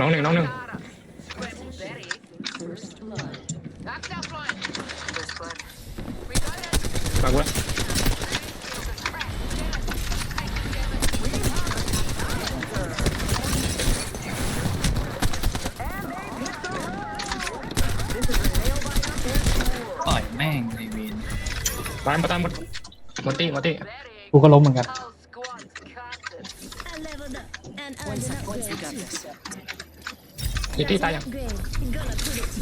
น้องหนึ่งน้องหนึ่ง That's our flying. First blood. Reloaded. ฝากไว้ปล่อยแม่งเลยเวนตามมาตามมาหมดตี้หมดตี้กูก็ล้มเหมือนกัน Whole squad's counted. I leveled up and One earned an sec, once we upgrade got too. this. ยี่ตี้ตายยัง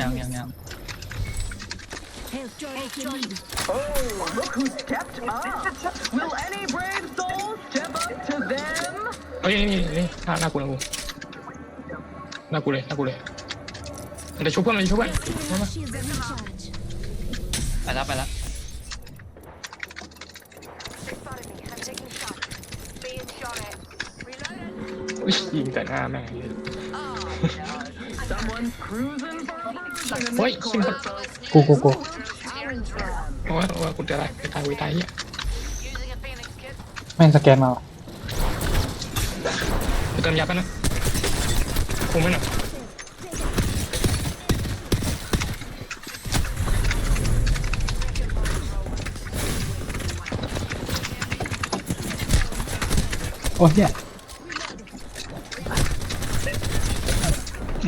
ยังยังยังเฮ้ยนี่นี่หน้าหน้กูหน้ากูน้ากูเลยน้ากูเลยมันจะชุบเพื่อนมันจะชุเพื่อนชุบมาไปแล้วไปแล้วยิงแต่หน้าแม่ Oh, Someone's cruising for a version in เฮ้ย this ชิงคน corner. กูกูกู challenge them. โม่งสแก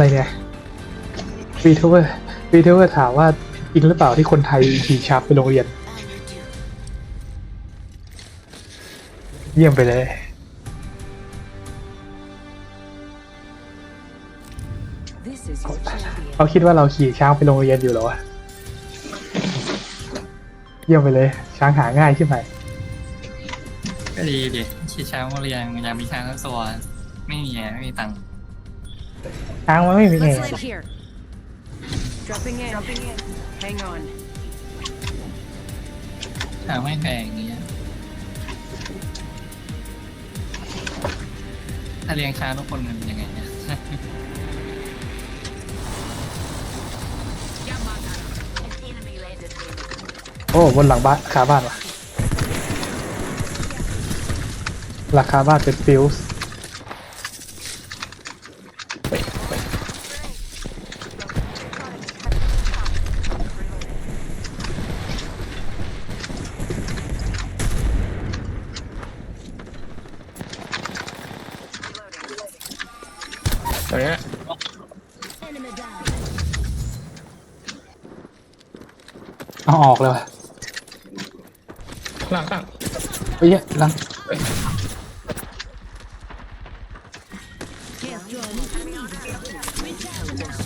อะไรเนี่ยวีทูเวอร์วีทูเวอร์ถามว่าจริงหรือเปล่าที่คนไทยขี่ช้าร์ปไปโรงเรียน เยี่ยมไปเลย This is your champion. เขาคิดว่าเราขี่ช้างไปโรงเรียนอยู่เหรอวะเยี่ยมไปเลย ช้างหาง่ายใช่ไหมก็ดีดิชี้ช้างมาเรียงอยากมีช้างทั้งตัวไม่มีไงไม่มีตังค์ ช้างมันไม่มีเอง Let's land here. Dropping in. Dropping in. Hang on. ช้างไม่แพงอย่างเงี้ยถ้าเลี้ยงช้างทุกคนมันเป็นยังไงเนี่ย An enemy landed near me. โอ้บนหลังบ้านคาบ้านวะหลังคาบ้านเป็นฟิวส์ เอาออกเลยวะข้างล่างข้างล่างเฮ้ยหลัง Health joy if you need. Recharge now.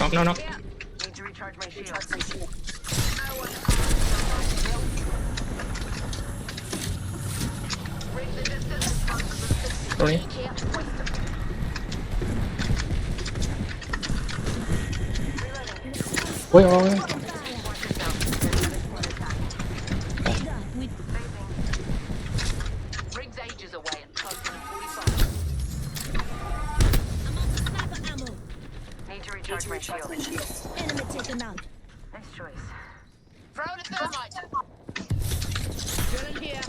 น็อกน็อกน็อก Need to recharge my shield. ตรงนี้ 45. sniper ammo. Need to recharge my shield. Enemy taken out. Nice choice. Throw the thermite. Still in here.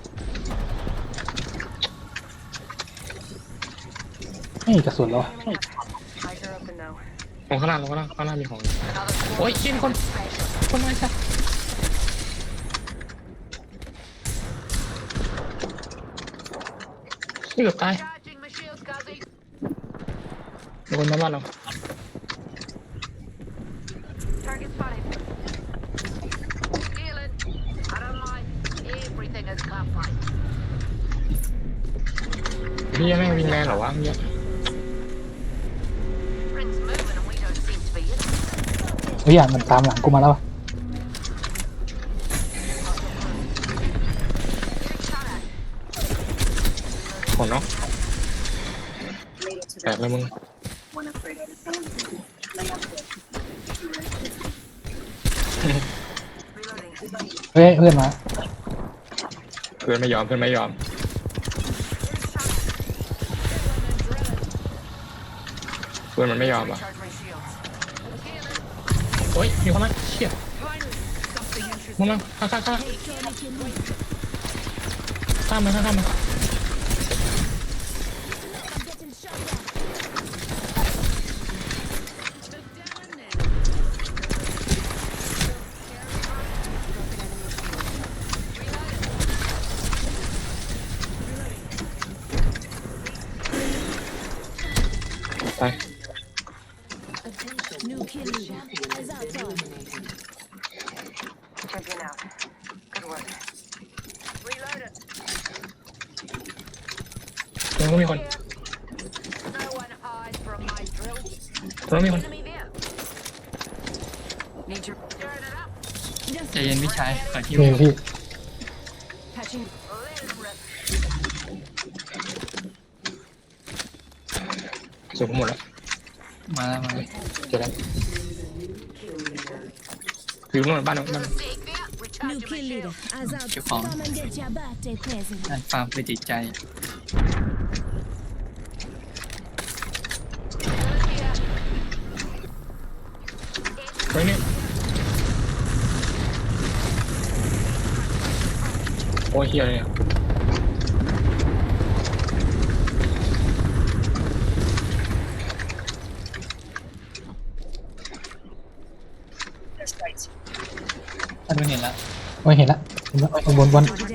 ไม่มีกระสุนแล้ว ของข้างล่างของข้างล่างข้างล่ามีของ โอ้ยเชี่ยมีคน คนมาจ้ะนี่เกือบตายมีคนมาบ้านเรา พี่ยแม่งวินแมนเหรอวะเนี่ย ฮ้ยอะมันตามหลังกูมาแล้ววะ Getting shot at. ของเนาะแตกเลยมึงเฮ้ยเพื่อนมาเพื่อนไม่ยอมเพื่อนไม่ยอมเพื่อนมันไม่ยอมอะ Charge my shields. โอ้ยมีคนมาเชี่ย Finally, something มึง interesting. มาข้าข้าข้า Take Tony to me. ข้ามมาข้ามมา I'm getting shot at. ไป นู้นมีคน No one hides from my drill. ตรงนู้นมีคน Enemy there. Need your turn it up. ใจเย็นพี่ชายขอคิวนี่พี่ Patching. Let it rip. สุดผมหมดแล้วมาแล้วมาแล้วเจอแล้วอยู่นู่นบ้านนู้นบ้านนู้น Take there. New Recharging my kill leader. shield. Eyes out. Your phone. Come and get your birthday present. ได้ฟาร์มไปจิตใจ เฮ้ยนี่โอ้ยเฮียเลยเนี่ยถ้าดูเห็นแล้วโอ้ยเห็นละเห็นละบนบน Over there.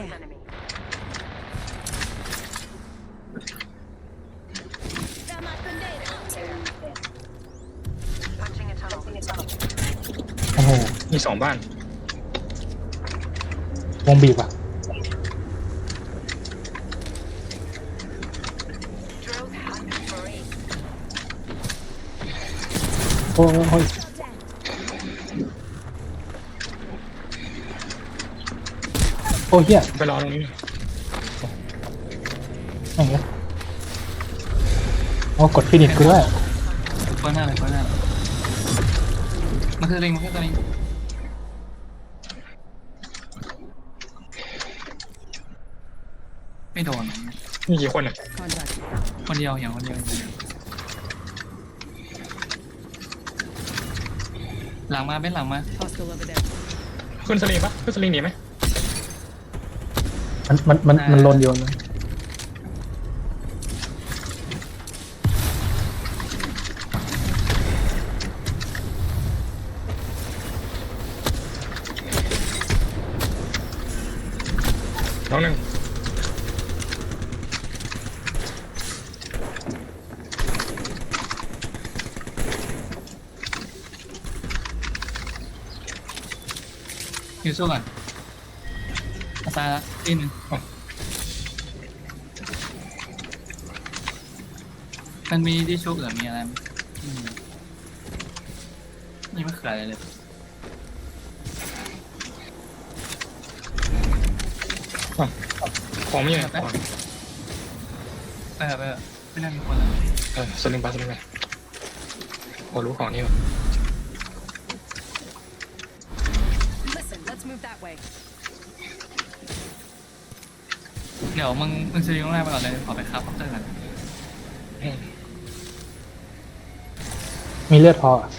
โอ้โหมีสองบ้าน วงบีบอะ Drills hunting for ace. โอ้ยโอ้ย Shot at. โอ้ยเฮียไปรอตรงนี้แม่งเลยโอ้กดฟินิชกูด้วยเฟิร์นหน้าเลยเฟิร์นหน้าเลย มันคือลิงมันคือตัวลิงไม่โดน มีกี่คนอะ Contact. คนเดียวอย่างคนเดียวหลังมาเป็นหลังมา Hostile over there. ขึ้นสลิงปะขึ้นสลิงหนีไหมมันมันมันมันลนโยนเล องหนึ่งคิวสู้ก่อนเอาตายละอีกหนึ่งมันมีที่ชุบหรือมีอะไรไหมอืมนี่ไม่เขืออะไรเลย ของไม่อยู่ไหนไปอ๋อไปเถอะไปเถอไม่น่ามีคนแล้วเออสลิงไปสลิงไปโอ้รู้ของนี่ว่ะ Listen, let's move that way. เดี๋ยวมึงมึงซื้อข้างหน้าไปก่อนเลยขอไปครับคอปเตอร์ก่อนมมีเลือดพออะ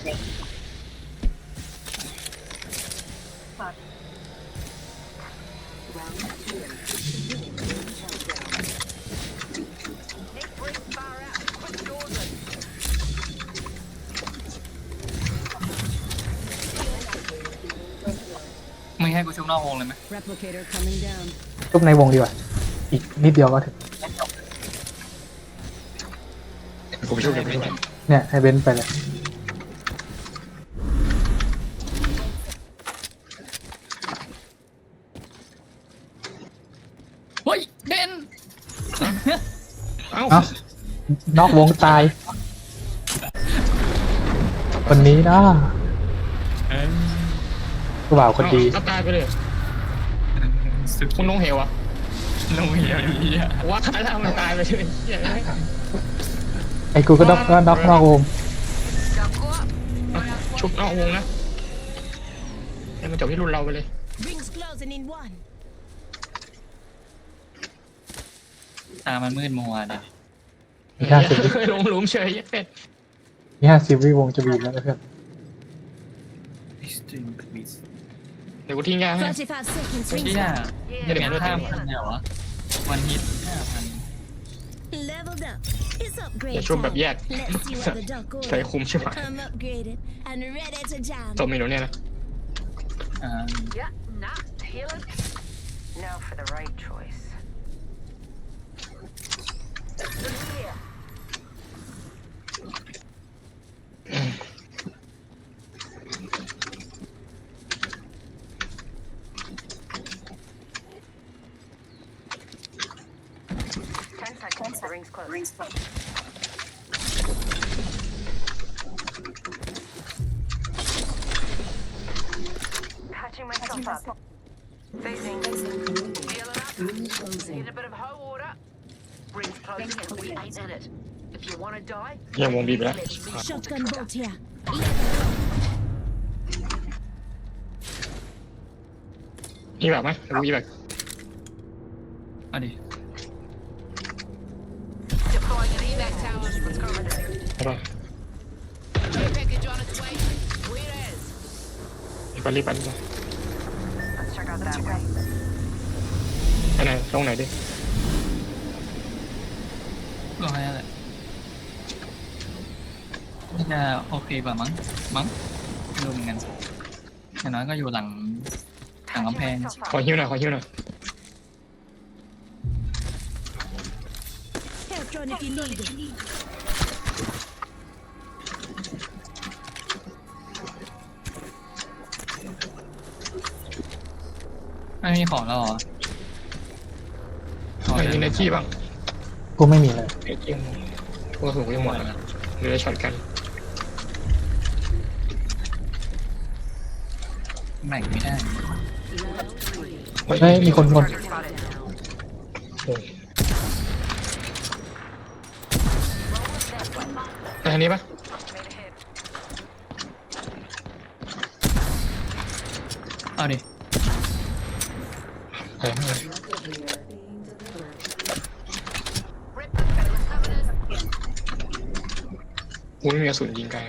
มึงให้กูชุบนอกวงเลยไหม Replicator coming down. ทุบในวงดีกว่า อีกนิดเดียวก็ถึง กูไปช่วยกูไปช่วยเนี่ย ให้เบนซ์ไปเลย เฮ้ยเบนเอ้าเอ้านอกวงตาย คนนี้นะเอ้ย กูบ่าวคนดีเอ้าตายไปเลยสุดคุณลงเหวอะลงเหี่ยวดีอะว่าแล้วมันตายไปเลยเหี้ยไอ้กูก็ด็อกก็ด็อกนอกวงชุบนอกวงนะให้มันจบที่รุ่นเราไปเลย Rings closing in one. ตามันมืดมัวเด็ดมีห้าสิบวิลงหลุมเฉยเป็ดมีห้าสิบวิวงจะบีบแล้วนะเพื่อน extreme quiz เดี๋ยวกูทิ้งยาให้ 35 seconds. เฮี Rings ย out. อย่าเดี๋ยวแค่มันห้าเริ่มพันเนี่ยวะวันฮิตห้าพัน Leveled up. It's อย่า upgrade ชุบแบบ time. แยก Let's see what the duck ใส่ ordered. คุมใช่ไหม I'm upgraded and ready to jam. ตัวเมนูเนี่ยนะ อ่า Yeah, nah, healing. Now for the right choice. Ten seconds. The ring's closed. Rings closed. Patching myself up. Facing. Healing up. Need a bit of hoe water. Rings closing. We ain't in it. If you want to die, ยังวงบีบไปแล้ว Shotgun bolt here. นี่แบบไหมกูอีแบบ เอาดิ Deploying an evac tower. Let's go over there. ใช่ป่ะ Care package on its way. Where is? รีบไปรีบไปรีบไป let's check out that way. ไปไหนตรงไหนดิลงให้แหละน่าจะโอเคกว่ามั้ง มั้งไม่รู้เหมือนกันอย่างน้อยก็อยู่หลังหลังกำแพง ขอหิ้วหน่อยขอหิ้วหน่อย Electron if you need it. ไม่มีของแล้วเหรอขอไม่เดี๋ยวมีเนจี้บ้างกูไม่มีเลยเนจี้ทั่วสูงยังหมดแล้วเหลือช็อตกันแบ่งไม่ได้เฮ้ยเฮ้ยมีคนคน Spotted. โอ้ยไปทางนี้ปะเอาดิไปไม่เลยอุ้ยไม่มีกระสุนยิงไกล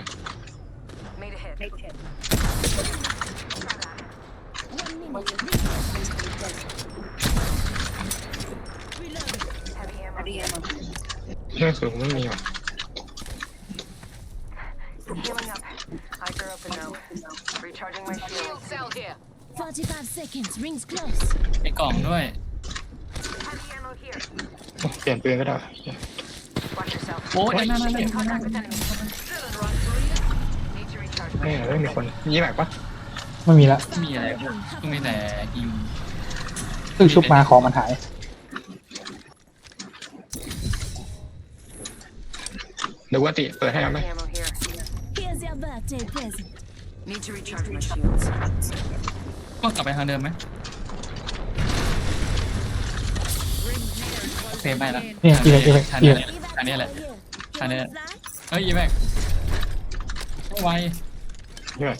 Made a hit. ไม่กระสุนไม่มีว่ะ ลี่ยนปืนก็ได้ Watch yourself. โอ้ยนั่นนั่นนั่น Contact with enemy. Still in run for you. Need to recharge ไม่ my ไม่มีคนยี่แบบปะไม่มีละมีอะไรก็มีแต่ฮิวซึ่งชุบมาของมันหายเดี๋ยวกูติเปิดให้เอาไหม ammo here. Here's your birthday present. Need to recharge my shields. ก็กลับไปทางเดิมไหม โอเคไปละเนี่ยอีเวนต์อีเวนต์ทางอีนี้เวนแหต์ละทางนี้แหละ here. I You know. wanna fly? เฮ้ยอีแม็กไวยี่แบบ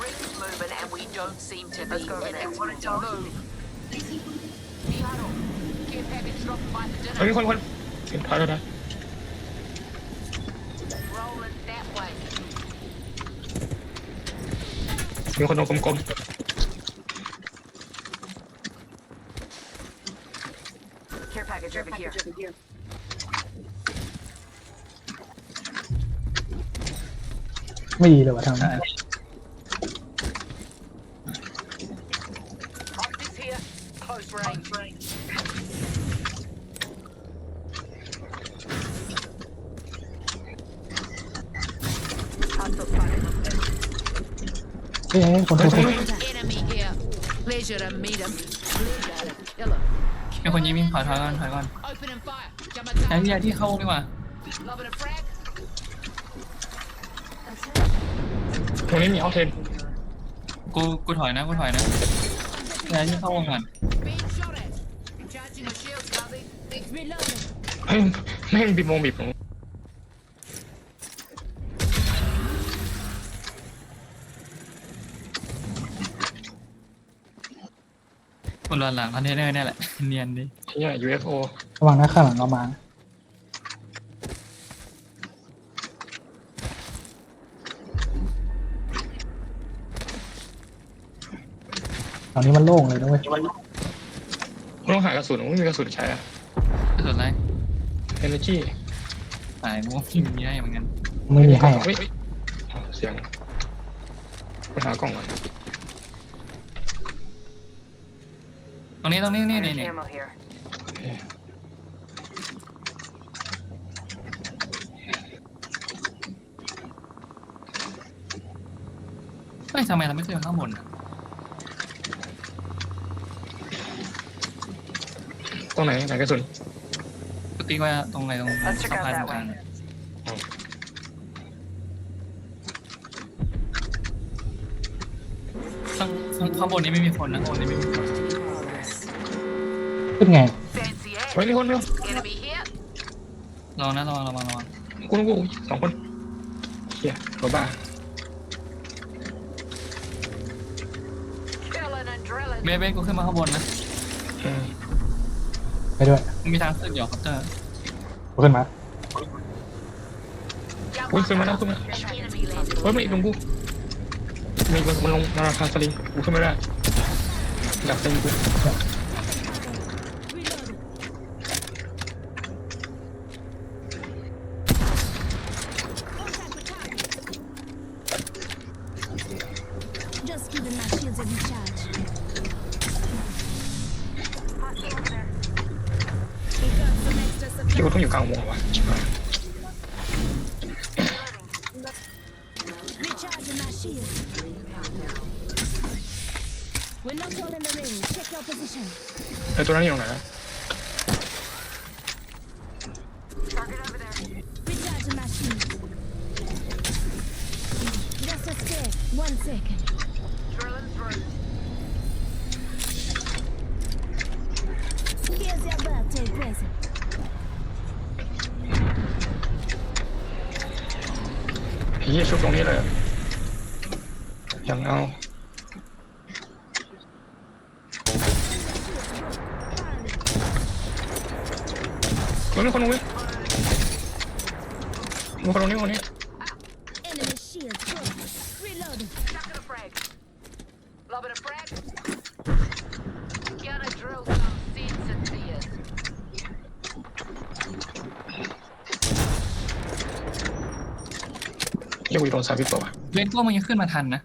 Rings moving and we don't seem to be Let's go over in there. it. Move. De-huddle. Care package dropped by the เฮ้ย dinner. มีคนคนเห็นถอยแล้วนะ Rolling that way. มีคนโดนกลม Care package over here. ไม่ดีเลยว่ะทางนั้น Optics here. Close range. Hostile spotted. เฮ้ยเฮ้ย คนคนคน Enemy here. Pleasure to meet him. Pleasure to kill him. มีคนยิงมีขอถอยก่อนถอยก่อน Open and fire. ไอ้ Jamata. เหี้ยที่เข้าดีกว่า Lobbing a frag. ตรงนี้มีออฟเทนกูกูถอยนะกูถอยนะย้ายที่เข้าวงก่อน Being shot at. Charging my shield, Scuzzy. Reloading. เฮ้ยแม่งบีบวงบีบวง คนหลังคอนเทนเนอร์เนี่ยแหละ เนียนดิเฮีย UFO ระวังนะข้างหลังเรามาตอนนี้มันโล่งเลยนะเว้ยกูต้องหากระสุนกูไม่มีกระสุนใช้อะสุดไร Energy สายม่วงที่มีให้เหมือนกันไม่มีให้อะเฮ้ยเฮ้ยอ้าวเสียงไปหากล่องก่อน รงนี้ตรงนี้นี่นี่ There's นี่ ammo here. เฮ้ยทำไมเราไม่ขึ้นไปข้างบนอะตรงไหนไหนกระสุนกูตีว่าตรงไหนตรง Let's check สะ out พาน that ตรงกลาง way. เนี่ยข้างข้างข้างบนนี้ไม่มีคนนะข้างบนนี้ไม่มีคน ขึ้นไง Fancy เฮ้ย it. มีคนเดียว Enemy here. ระวังนะระวังระวังระวังกูกูสองคนเฮียตัวบ้า Drilling and drilling. เบสเบสกูขึ้นมาข้างบนนะอืมไปด้วยมันมีทางขึ้นอยู่คอปเตอร์ขึ้นมาอุ้ยขึ้นมาแล้วขึ้นมา Enemy landed. เฮ้ยมันอีกตรงกูมีมันมันลงมาราคาสลิงกูขึ้นไม่ได้ดับเต็มกู Recharging my shield. We're not all in the ring. Check your position. ไอ้ตัวนั้นอยู่ตรงไหนนะ Target over there. Recharging my shield. Just a sec. One second. Drilling through. Here's your birthday present. เฮียชุบตรงนี้ Enemy shield broken. Reloading. Chucking a frag. Lobbing a frag. Gonna drill some sense into you. เฮียกูอยู่ตรงซาบิโตะเบสก็มันยังขึ้นมาทันนะ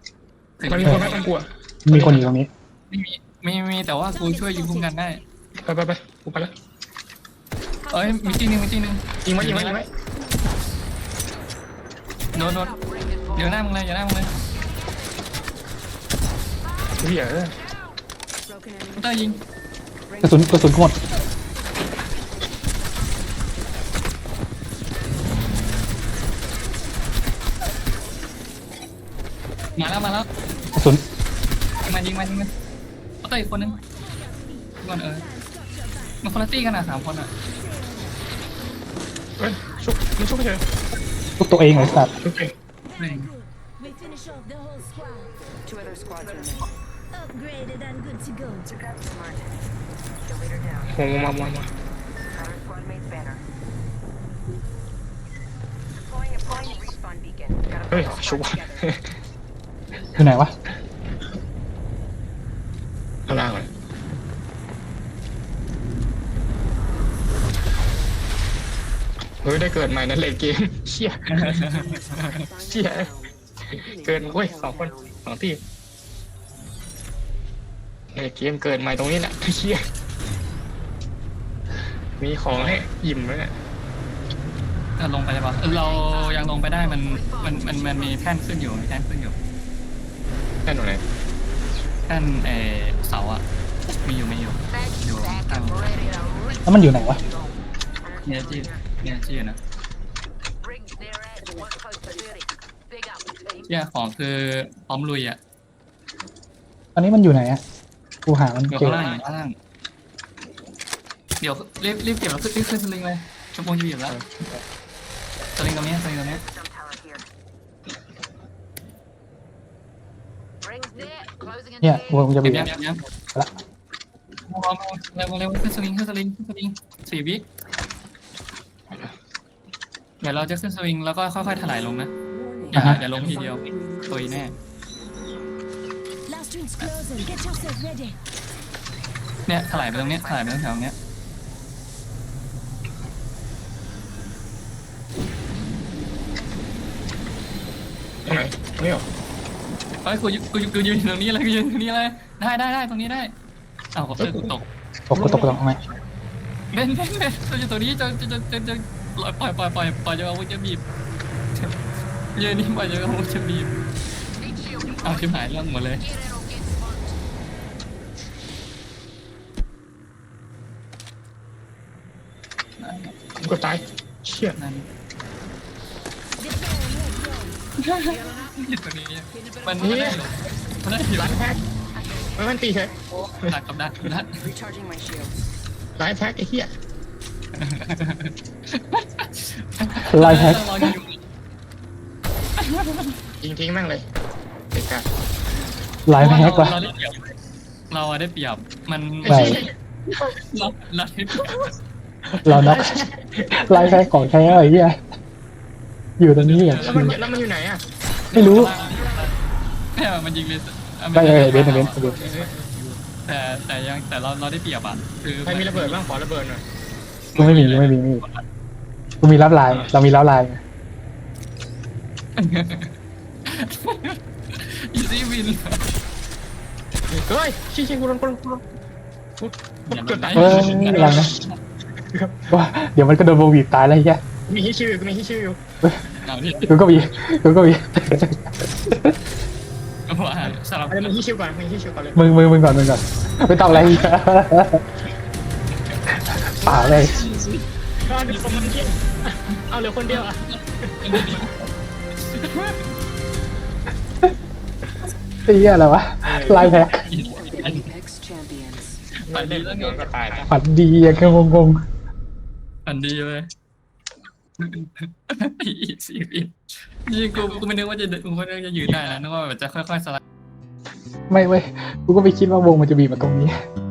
ถึงมันมีคนไหมมันกลัวมีคนอยู่ตรงนี้ ไม่มีไม่มีแต่ว่ากูช่วยยิงคุ้มกันได้ ไปไปไปกูไปแล้วเอ้ยมีตีหนึ่งมีตีหนึ่งยิงไว้ยิงไว้ยิงไว้โดนโดน เดี๋ยวหน้ามึงเลยเดี๋ยวหน้ามึงเลยเฮียเออคอปเตอร์ยิงกระสุนกระสุนหมดมาแล้วมาแล้วกระสุนยิงมันยิงมันยิงมันคอปเตอร์อีกคนนึงก่อนเออมันคนละตี้กันอะสามคนอะเฮ้ยชุบมันชุบไปเฉยทุกตัวเองเลยสัตว์ชุบเก่ง แม่ง We finish off the whole squad. Two other squads remain. Upgraded and good to go. Smart. The leader down. โหมามามา Counter squad mate's banner. Deploying a point respawn beacon. Gotta เฮ้ย put the ชุบ squad ว่ะ together. อยู่ไหนวะ ข้างล่างเลย เฮ้ยได้เกิดใหม่นั่นเลยเกมเชี่ยเชี่ยเกินเว้ยสองคนสองที่ในเกมเกิดใหม่ตรงนี้แหละเชี่ยมีของให้อิ่มเลยเนี่ยเออลงไปได้ปะเออเรายังลงไปได้มันมันมันมันมีแท่นขึ้นอยู่มีแท่นขึ้นอยู่แค่ตรงไหนแท่นเออเสาอะมีอยู่มีอยู่อยู่ข้าง Ready to rip แล้วมันอยู่ไหนวะเนี่ยจี เนี่ยจีนะ rings near edge. One close to 30. Big up, team. เที่ยของคือพร้อมลุยอะตอนนี้มันอยู่ไหนอะกูหามันอยู่เจอข้างล่างอยู่ข้างล่าง เดี๋ยวรีบรีบเก็บแล้วรีบขึ้นสลิงเลยชั่วโมงจะหยุดแล้วสลิงตรงนี้สลิงตรงนี้ Some talent here. Rings near. Closing in เนี่ย ten. วงจะเก็บีบบยังเก็บยังละเร็วเร็วขึ้นสลิงขึ้นสลิงขึ้นสลิงสี่วิ เดี๋ยวเราจะขึ้นสลิงแล้วก็ค่อยๆถลายลงนะอย่าอย่าลงทีเดียวตุยแน่ Last ring's closing. Get yourself ready. เนี่ยถลายไปตรงเนี้ยถลายไปตรงแถวเนี้ยตรงไหนตรงนี้เหรอเฮ้ยกูอยู่กูอยู่กูยืนอยู่ตรงนี้เลยกูยืนตรงนี้เลยได้ได้ได้ตรงนี้ได้อ้าวผมเจอกูตก ตกก็ตกตรงไหมเล่นเล่นเล่นเราอยู่ตรงนี้จะจะจะจะจะ ปล่อยปล่อยปล่อยปล่อยจะเอาวุธจะบีบยืนนี่ปล่อยจะเอาวุธจะบีบ Need shield. เอาชิบหายเรื่องหมดเลย Get in or get smoked. ผมกดตายเชี่ยนั่น Deploying red zone. อยู่ตรงนี้มันไม่ได้หรอกมันได้อยู่ร้านแพ็คไม่มันตีเฉยดักกับดักกับดัก Recharging my shields. ร้านแพ็คไอ้เหี้ย ไลน์แพ็ครออยู่ยิงทิ้งแม่งเลยเด็กกะไลน์แพ็กวะเราได้เปรียบเราอะได้เปรียบมันใช่เราเราได้เปรียบเราน็อกไลน์แพ็กของแท้ไอ้เหี้ยอยู่ตรงนี้อย่างแล้วชิมันวแล้วมันอยู่ไหนอะไม่รู้เนี่ยมันยิงเลยอะไม่เลยเบนเบนเบน แต่แต่ยังแต่เราเราได้เปรียบอะคือใครมีระเบิดบ้างขอระเบิดหน่อย กูไม่มีกูไม่มีไม่มีกูมีรับไลน์เรามีรับไลน์อีซี่วินเฮ้ยชี้ชี้กูโดนกูโดนกูโดนกูกดตายเออหลังนะว่าเดี๋ยวมันก็โดนโบวีบตายแล้วไอ้เหี้ยมีฮิชิวอยู่กูมีฮิชิวอยู่เอาที่กูก็มีกูก็มีว่าสลับอะไรมึงฮิชิวก่อนมึงฮิชิวก่อนเลย มึงมึงมึงก่อนมึงก่อนไม่ต้องอะไรอีก ป่าเลยก็เดี๋ยวผมมันเหี้ยเอาเหลือคนเดียวอะไอ้เหี้ยอะไรวะไลน์แพ็ก Apex champions. ไม่เล่นแล้วเนี่ยก็ตายฝันดีอะแค่งงอันดีเลยอีซี่วินนี่กูกูไม่นึกว่าจะกูไม่นึกว่าจะยืนได้นะนึกว่าแบบจะค่อยๆสลับๆไม่เว้ยกูก็ไม่คิดว่าวงมันจะบีบมาตรงนี้เ